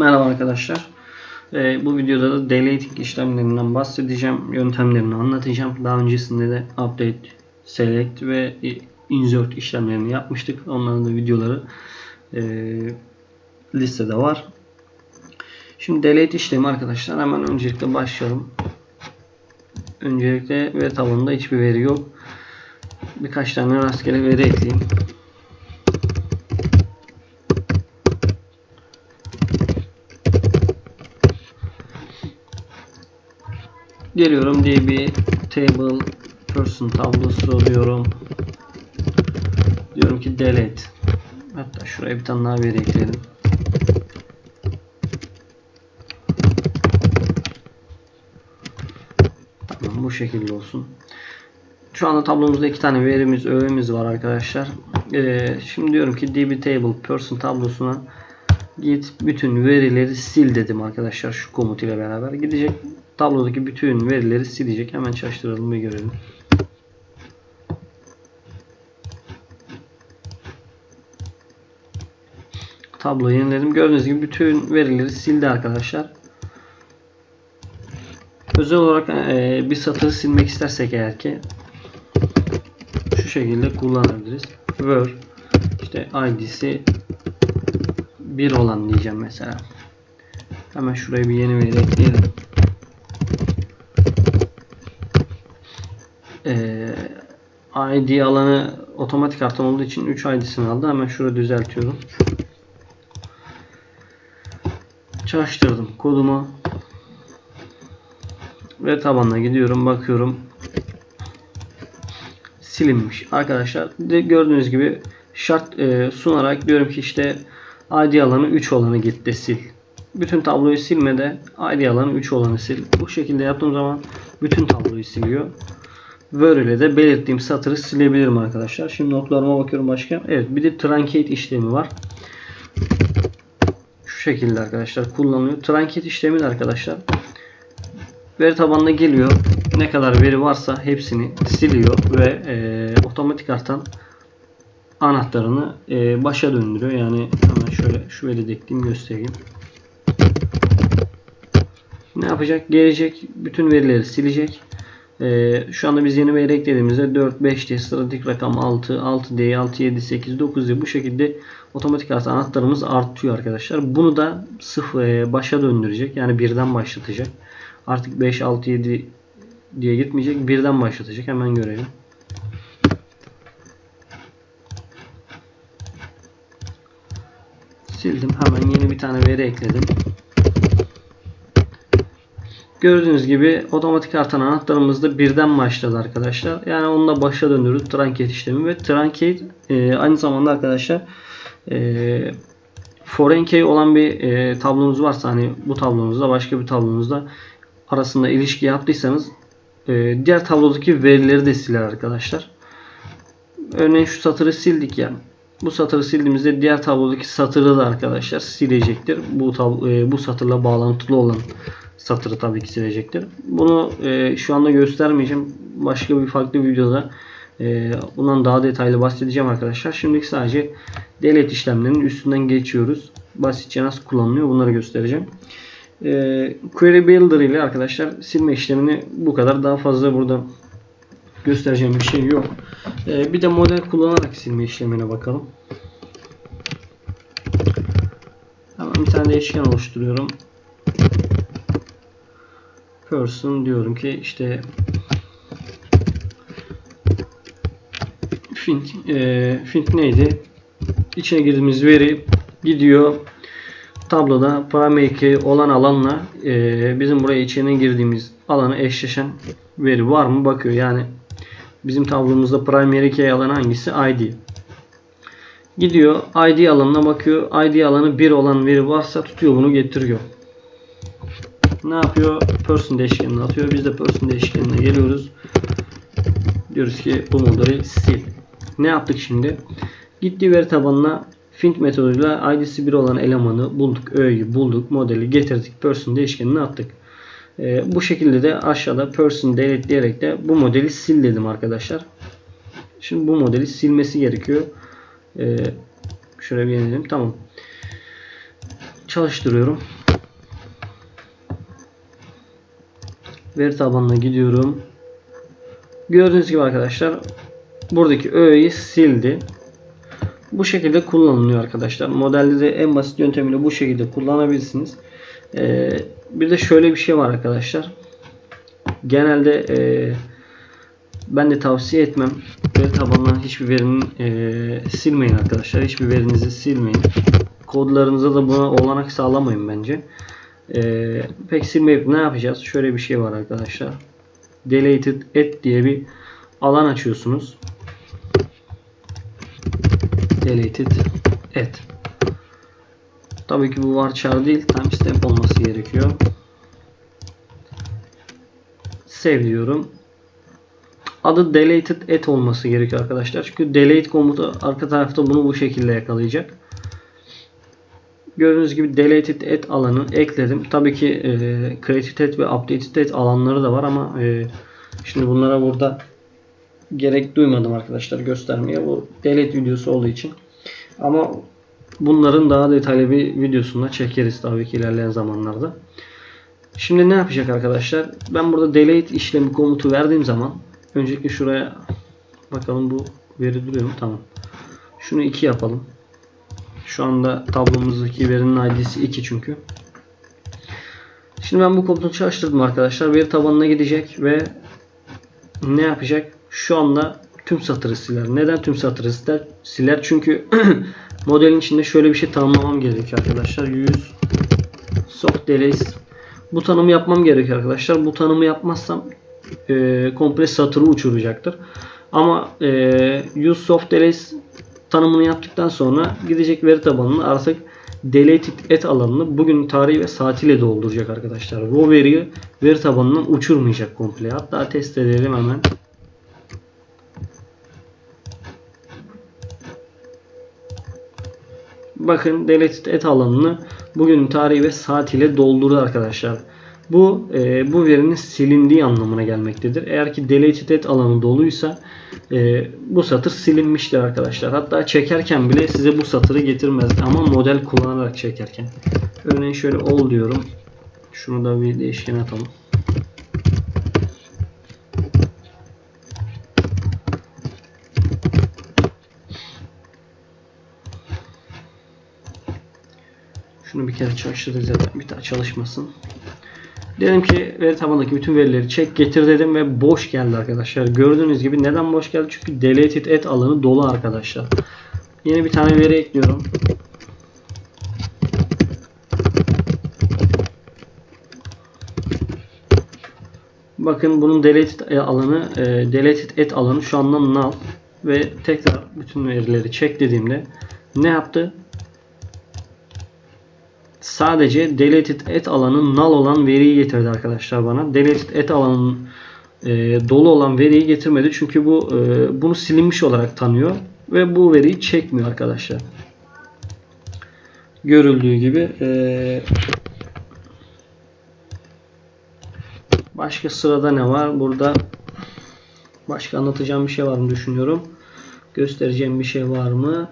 Merhaba arkadaşlar. Ee, bu videoda da deleting işlemlerinden bahsedeceğim. Yöntemlerini anlatacağım. Daha öncesinde de update, select ve insert işlemlerini yapmıştık. Onların da videoları e, listede var. Şimdi delete işlemi arkadaşlar hemen öncelikle başlayalım. Öncelikle veri tabanında hiçbir veri yok. Birkaç tane rastgele veri ekleyeyim. Geliyorum db table person tablosu diyorum. Diyorum ki delete. Hatta şuraya bir tane daha veri ekleyelim. Tamam bu şekilde olsun. Şu anda tablomuzda iki tane verimiz, öğemiz var arkadaşlar. Ee, şimdi diyorum ki db table person tablosuna git bütün verileri sil dedim arkadaşlar şu komut ile beraber. Gidecek tablodaki bütün verileri silecek. Hemen çalıştıralım ve görelim. Tabloyu yeniledim. Gördüğünüz gibi bütün verileri sildi arkadaşlar. Özel olarak e, bir satırı silmek istersek eğer ki şu şekilde kullanabiliriz. Word işte id'si 1 olan diyeceğim mesela. Hemen şuraya bir yeni veri ekleyelim. Ee, ID alanı otomatik artan olduğu için 3 ID'sini aldı. Hemen şurada düzeltiyorum. Çalıştırdım kodumu. Ve tabanına gidiyorum. Bakıyorum. Silinmiş. Arkadaşlar gördüğünüz gibi şart e, sunarak diyorum ki işte ID alanı 3 olanı git de sil. Bütün tabloyu silmede ID alanı 3 olanı sil. Bu şekilde yaptığım zaman bütün tabloyu siliyor. Word ile de belirttiğim satırı silebilirim arkadaşlar. Şimdi notlarıma bakıyorum başka. Evet bir de truncate işlemi var. Şu şekilde arkadaşlar kullanılıyor. Truncate işlemi de arkadaşlar veri tabanına geliyor. Ne kadar veri varsa hepsini siliyor ve e, otomatik artan anahtarını e, başa döndürüyor. Yani hemen şöyle şu veri de ekleyeyim göstereyim. Ne yapacak? Gelecek bütün verileri silecek. Ee, şu anda biz yeni veri eklediğimizde 4, 5 diye sıradaki rakam 6, 6 diye 6, 7, 8, 9 diye bu şekilde otomatik artan anahtarımız artıyor arkadaşlar. Bunu da sıfır e, başa döndürecek. Yani birden başlatacak. Artık 5, 6, 7 diye gitmeyecek. Birden başlatacak. Hemen görelim. Sildim. Hemen yeni bir tane veri ekledim. Gördüğünüz gibi otomatik artan anahtarımız da birden başladı arkadaşlar. Yani onunla başa döndürürüz truncate işlemi ve truncate e, aynı zamanda arkadaşlar e, foreign key olan bir e, tablonuz varsa hani bu tablonuzda başka bir tablonuzda arasında ilişki yaptıysanız e, diğer tablodaki verileri de siler arkadaşlar. Örneğin şu satırı sildik ya. Bu satırı sildiğimizde diğer tablodaki satırı da arkadaşlar silecektir. Bu e, bu satırla bağlantılı olan satırı tabii ki silecektir. Bunu e, şu anda göstermeyeceğim. Başka bir farklı videoda e, bundan daha detaylı bahsedeceğim arkadaşlar. Şimdilik sadece delete işlemlerinin üstünden geçiyoruz. Basitçe nasıl kullanılıyor bunları göstereceğim. E, Query Builder ile arkadaşlar silme işlemini bu kadar. Daha fazla burada göstereceğim bir şey yok. E, bir de model kullanarak silme işlemine bakalım. Hemen bir tane değişken oluşturuyorum person diyorum ki işte fint e, fint neydi? İçine girdiğimiz veri gidiyor tabloda key olan alanla e, bizim buraya içine girdiğimiz alanı eşleşen veri var mı bakıyor. Yani bizim tablomuzda primary key alanı hangisi? ID. Gidiyor ID alanına bakıyor. ID alanı 1 olan veri varsa tutuyor bunu getiriyor ne yapıyor? Person değişkenini atıyor. Biz de person değişkenine geliyoruz. Diyoruz ki bu modeli sil. Ne yaptık şimdi? Gitti veri tabanına Fint metoduyla id'si 1 olan elemanı bulduk. Öğeyi bulduk. Modeli getirdik. Person değişkenini attık. Ee, bu şekilde de aşağıda person delete diyerek de bu modeli sil dedim arkadaşlar. Şimdi bu modeli silmesi gerekiyor. Ee, şöyle bir yenileyelim. Tamam. çalıştırıyorum. Veri tabanına gidiyorum. Gördüğünüz gibi arkadaşlar buradaki öğeyi sildi. Bu şekilde kullanılıyor arkadaşlar. Modelde de en basit yöntemiyle bu şekilde kullanabilirsiniz. Ee, bir de şöyle bir şey var arkadaşlar. Genelde e, ben de tavsiye etmem. Veri tabanından hiçbir verinin e, silmeyin arkadaşlar. Hiçbir verinizi silmeyin. Kodlarınıza da buna olanak sağlamayın bence. E, pek silmeyip ne yapacağız? Şöyle bir şey var arkadaşlar. Deleted et diye bir alan açıyorsunuz. Deleted et. Tabii ki bu varchar değil. Timestamp olması gerekiyor. Save diyorum. Adı deleted et olması gerekiyor arkadaşlar. Çünkü delete komutu arka tarafta bunu bu şekilde yakalayacak. Gördüğünüz gibi deleted et alanı ekledim. Tabii ki e, created et ve updated et alanları da var ama e, şimdi bunlara burada gerek duymadım arkadaşlar göstermeye. Bu delete videosu olduğu için. Ama bunların daha detaylı bir videosunu çekeriz tabii ki ilerleyen zamanlarda. Şimdi ne yapacak arkadaşlar? Ben burada delete işlemi komutu verdiğim zaman öncelikle şuraya bakalım bu veri duruyor mu? Tamam. Şunu 2 yapalım. Şu anda tablomuzdaki verinin ID'si 2 çünkü. Şimdi ben bu komutu çalıştırdım arkadaşlar. Veri tabanına gidecek ve ne yapacak? Şu anda tüm satırı siler. Neden tüm satırı siler? Siler çünkü modelin içinde şöyle bir şey tanımlamam gerekiyor arkadaşlar. Use soft delays bu tanımı yapmam gerekiyor arkadaşlar. Bu tanımı yapmazsam e, komple satırı uçuracaktır. Ama e, use soft delays tanımını yaptıktan sonra gidecek veri tabanını artık deleted et alanını bugün tarihi ve saatiyle dolduracak arkadaşlar. Bu veriyi veri tabanından uçurmayacak komple. Hatta test edelim hemen. Bakın deleted et alanını bugün tarihi ve saat ile doldurdu arkadaşlar. Bu e, bu verinin silindiği anlamına gelmektedir. Eğer ki deleted et alanı doluysa e, bu satır silinmiştir arkadaşlar. Hatta çekerken bile size bu satırı getirmez ama model kullanarak çekerken. Örneğin şöyle all diyorum. Şunu da bir değişken atalım. Şunu bir kere çalıştırdık zaten bir daha çalışmasın. Dedim ki veri tabanındaki bütün verileri çek getir dedim ve boş geldi arkadaşlar. Gördüğünüz gibi neden boş geldi? Çünkü deleted et alanı dolu arkadaşlar. Yeni bir tane veri ekliyorum. Bakın bunun deleted alanı, e, deleted et alanı şu anda null ve tekrar bütün verileri çek dediğimde ne yaptı? Sadece deleted et alanın null olan veriyi getirdi arkadaşlar bana. Deleted et alanının e, dolu olan veriyi getirmedi. Çünkü bu e, bunu silinmiş olarak tanıyor ve bu veriyi çekmiyor arkadaşlar. Görüldüğü gibi e, başka sırada ne var? Burada başka anlatacağım bir şey var mı düşünüyorum. Göstereceğim bir şey var mı?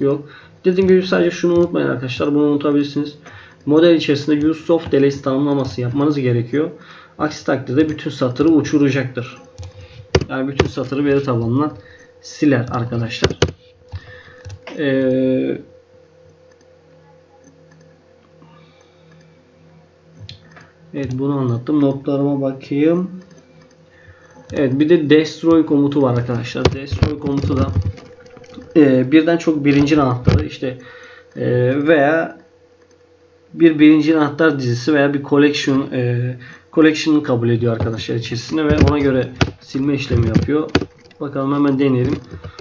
Yok. Dediğim gibi sadece şunu unutmayın arkadaşlar. Bunu unutabilirsiniz. Model içerisinde use soft delays tanımlaması yapmanız gerekiyor. Aksi takdirde bütün satırı uçuracaktır. Yani bütün satırı veri tabanından siler arkadaşlar. Ee, evet bunu anlattım. Notlarıma bakayım. Evet bir de destroy komutu var arkadaşlar. Destroy komutu da e, birden çok birinci anahtarı işte e, veya bir birinci anahtar dizisi veya bir collection e, collection'ı kabul ediyor arkadaşlar içerisinde ve ona göre silme işlemi yapıyor. Bakalım hemen deneyelim.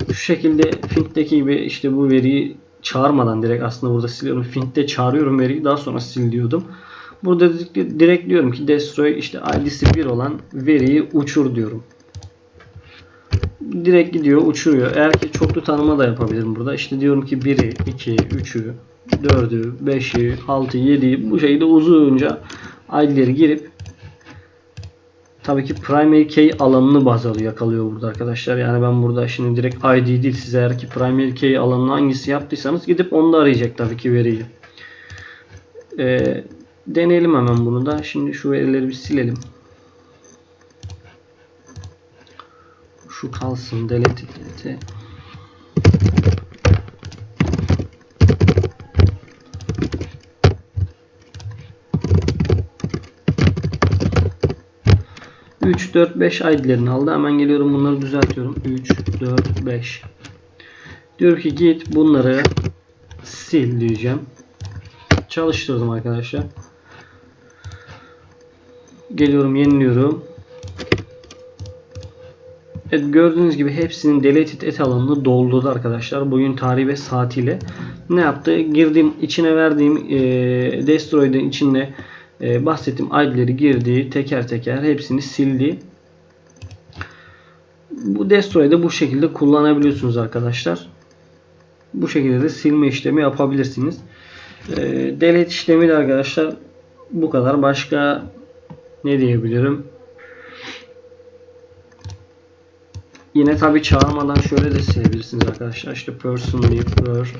Şu şekilde Fint'teki gibi işte bu veriyi çağırmadan direkt aslında burada siliyorum. Fint'te çağırıyorum veriyi daha sonra sil diyordum. Burada direkt diyorum ki destroy işte ID'si 1 olan veriyi uçur diyorum direkt gidiyor uçuruyor. Eğer ki çoklu tanıma da yapabilirim burada. İşte diyorum ki 1'i, 2'yi, 3'ü, 4'ü, 5'i, 6'yı, 7'yi bu şekilde uzunca ID'leri girip tabii ki primary key alanını baz alıyor, yakalıyor burada arkadaşlar. Yani ben burada şimdi direkt ID değil size eğer ki primary key alanını hangisi yaptıysanız gidip onu da arayacak tabii ki veriyi. Ee, deneyelim hemen bunu da. Şimdi şu verileri bir silelim. Şu kalsın. Delete delete. Üç, dört, beş ID'lerini aldı. Hemen geliyorum bunları düzeltiyorum. 3, 4, 5. Diyor ki git bunları sil diyeceğim. Çalıştırdım arkadaşlar. Geliyorum yeniliyorum. Evet gördüğünüz gibi hepsinin deleted et alanını doldurdu arkadaşlar. Bugün tarihi ve saatiyle. Ne yaptı? Girdim içine verdiğim e, destroy'den içinde e, bahsettiğim ID'leri girdi. Teker teker hepsini sildi. Bu destroy'da bu şekilde kullanabiliyorsunuz arkadaşlar. Bu şekilde de silme işlemi yapabilirsiniz. E, delete işlemi de arkadaşlar bu kadar. Başka ne diyebilirim? Yine tabi çağırmadan şöyle de silebilirsiniz arkadaşlar. İşte person deyip per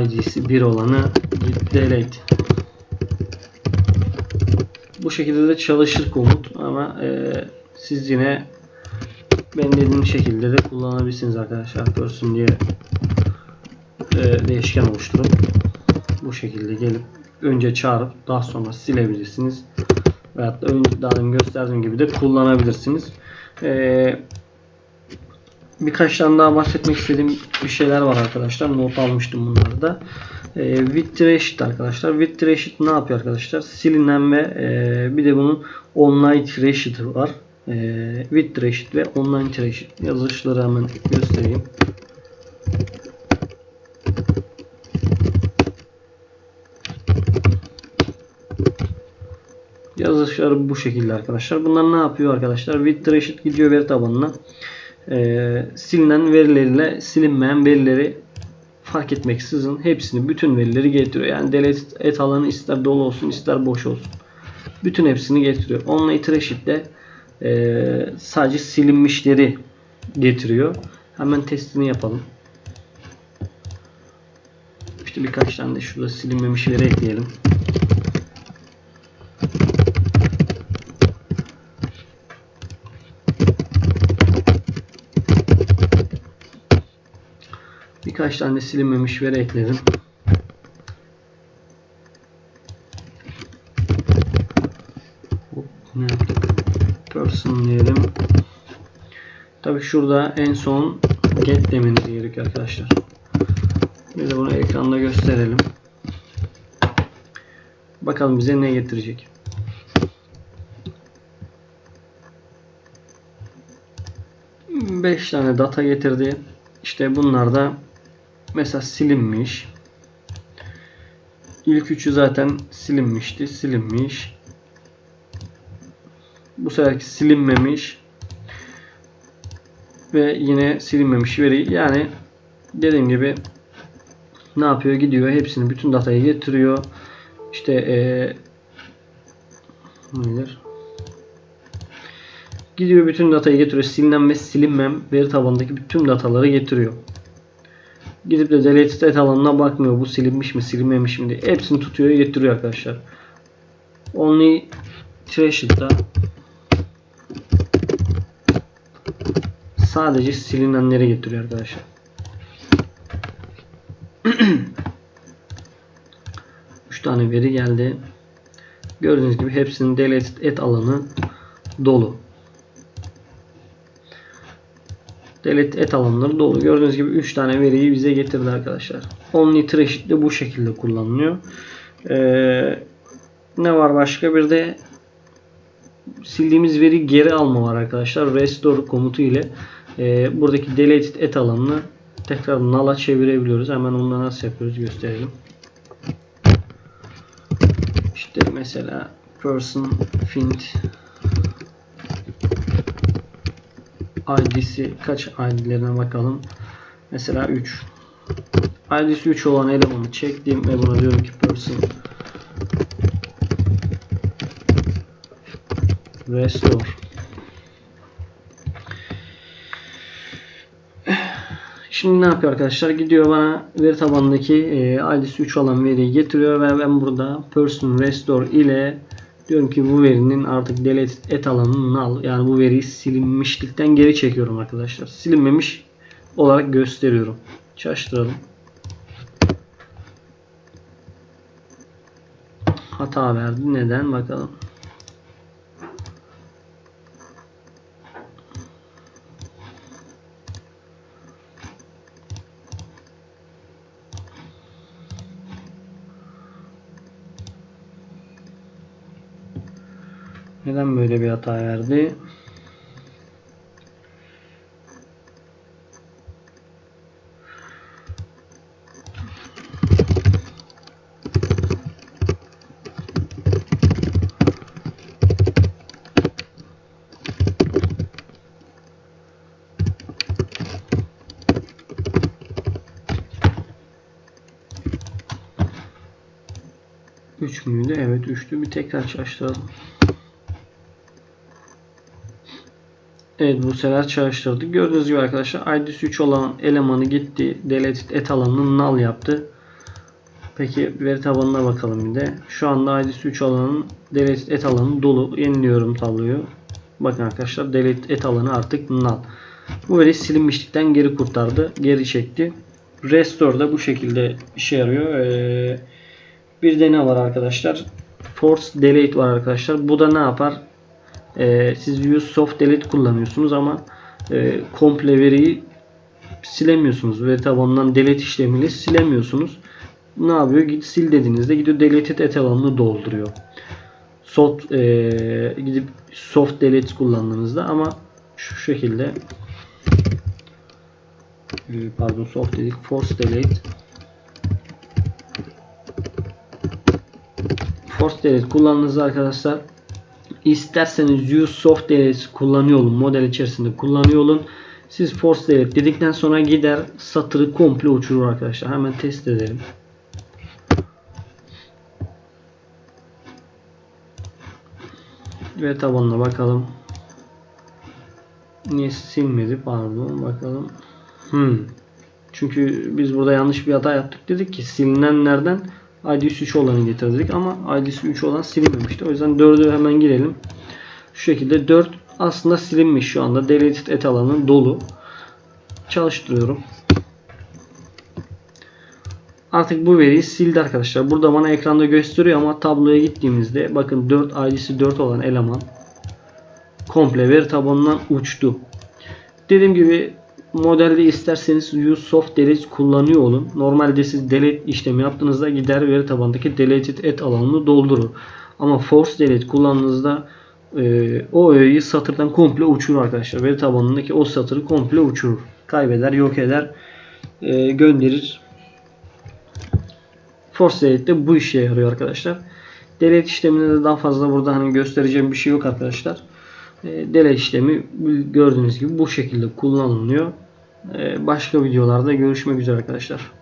e, id'si 1 olanı delete. Bu şekilde de çalışır komut ama e, siz yine ben dediğim şekilde de kullanabilirsiniz arkadaşlar. Person diye e, değişken oluşturup bu şekilde gelip önce çağırıp daha sonra silebilirsiniz. Veyahut da daha demin gösterdiğim gibi de kullanabilirsiniz. Ee, birkaç tane daha bahsetmek istediğim bir şeyler var arkadaşlar. Not almıştım bunları da. Ee, with Trashit arkadaşlar. With Trashit ne yapıyor arkadaşlar? Silinen ve e, bir de bunun online Trashit var. E, with Trashit ve online Trashit. Yazılışları hemen göstereyim. Yazılışları bu şekilde arkadaşlar. Bunlar ne yapıyor arkadaşlar? With gidiyor veri tabanına. Ee, silinen verileriyle silinmeyen verileri fark etmeksizin hepsini bütün verileri getiriyor. Yani delete et alanı ister dolu olsun ister boş olsun. Bütün hepsini getiriyor. Online Trashit de e, sadece silinmişleri getiriyor. Hemen testini yapalım. İşte birkaç tane de şurada silinmemiş veri ekleyelim. Birkaç tane silinmemiş veri ekledim. Ne yaptık? Person diyelim. Tabi şurada en son get demeniz gerekiyor arkadaşlar. Bir de bunu ekranda gösterelim. Bakalım bize ne getirecek. Beş tane data getirdi. İşte bunlar da mesela silinmiş. İlk üçü zaten silinmişti. Silinmiş. Bu seferki silinmemiş. Ve yine silinmemiş veri. Yani dediğim gibi ne yapıyor? Gidiyor. Hepsini bütün datayı getiriyor. İşte ee, nedir? Gidiyor bütün datayı getiriyor. Silinen ve silinmem veri tabanındaki bütün dataları getiriyor. Gidip de delete state alanına bakmıyor. Bu silinmiş mi silinmemiş mi diye. Hepsini tutuyor getiriyor arkadaşlar. Only Trashit'ta sadece silinenleri getiriyor arkadaşlar. Üç tane veri geldi. Gördüğünüz gibi hepsinin deleted et alanı dolu. Delete et alanları dolu. Gördüğünüz gibi 3 tane veriyi bize getirdi arkadaşlar. Only Trashit de bu şekilde kullanılıyor. Ee, ne var başka? Bir de sildiğimiz veri geri alma var arkadaşlar. Restore komutu ile e, buradaki deleted et alanını tekrar null'a çevirebiliyoruz. Hemen onu nasıl yapıyoruz gösterelim. İşte mesela person fint ID'si kaç ID'lerine bakalım. Mesela 3. ID'si 3 olan elemanı çektim ve buna diyorum ki person restore Şimdi ne yapıyor arkadaşlar? Gidiyor bana veri tabanındaki e, ID'si 3 olan veriyi getiriyor ve ben burada person restore ile diyorum ki bu verinin artık delete et alanını null yani bu veriyi silinmişlikten geri çekiyorum arkadaşlar. Silinmemiş olarak gösteriyorum. Çalıştıralım. Hata verdi. Neden? Bakalım. Neden böyle bir hata verdi? Üç müydü? Evet 3'tü. Bir tekrar çalıştıralım. Evet bu sefer çalıştırdık. Gördüğünüz gibi arkadaşlar ID'si 3 olan elemanı gitti. Deleted et alanını null yaptı. Peki veri tabanına bakalım bir de. Şu anda ID'si 3 alanın deleted et alanı dolu. Yeniliyorum tabloyu. Bakın arkadaşlar deleted et alanı artık null. Bu veri silinmişlikten geri kurtardı. Geri çekti. Restore da bu şekilde işe yarıyor. Ee, bir de ne var arkadaşlar? Force delete var arkadaşlar. Bu da ne yapar? Ee, siz use soft delete kullanıyorsunuz ama e, komple veriyi silemiyorsunuz. Veri tabanından delete işlemiyle silemiyorsunuz. Ne yapıyor? Git sil dediğinizde gidiyor deleted et alanını dolduruyor. Soft e, gidip soft delete kullandığınızda ama şu şekilde e, pardon soft dedik force delete force delete kullandığınızda arkadaşlar İsterseniz use soft delete kullanıyor olun. Model içerisinde kullanıyor olun. Siz force delete dedikten sonra gider satırı komple uçurur arkadaşlar. Hemen test edelim. Ve tabanına bakalım. Niye silmedi? Pardon bakalım. Hmm. Çünkü biz burada yanlış bir hata yaptık. Dedik ki silinenlerden ID'si 3 olanı getirdik ama ID'si 3 olan silinmemişti. O yüzden 4'ü hemen girelim. Şu şekilde 4 aslında silinmiş şu anda. Deleted et alanı dolu. Çalıştırıyorum. Artık bu veriyi sildi arkadaşlar. Burada bana ekranda gösteriyor ama tabloya gittiğimizde bakın 4 ID'si 4 olan eleman komple veri tabanından uçtu. Dediğim gibi modelde isterseniz use soft delete kullanıyor olun. Normalde siz delete işlemi yaptığınızda gider veri tabandaki deleted et alanını doldurur. Ama force delete kullandığınızda e, o öğeyi satırdan komple uçurur arkadaşlar. Veri tabanındaki o satırı komple uçurur. Kaybeder, yok eder, e, gönderir. Force delete de bu işe yarıyor arkadaşlar. Delete işleminde de daha fazla burada hani göstereceğim bir şey yok arkadaşlar. E, delete işlemi gördüğünüz gibi bu şekilde kullanılıyor. E, başka videolarda görüşmek üzere arkadaşlar.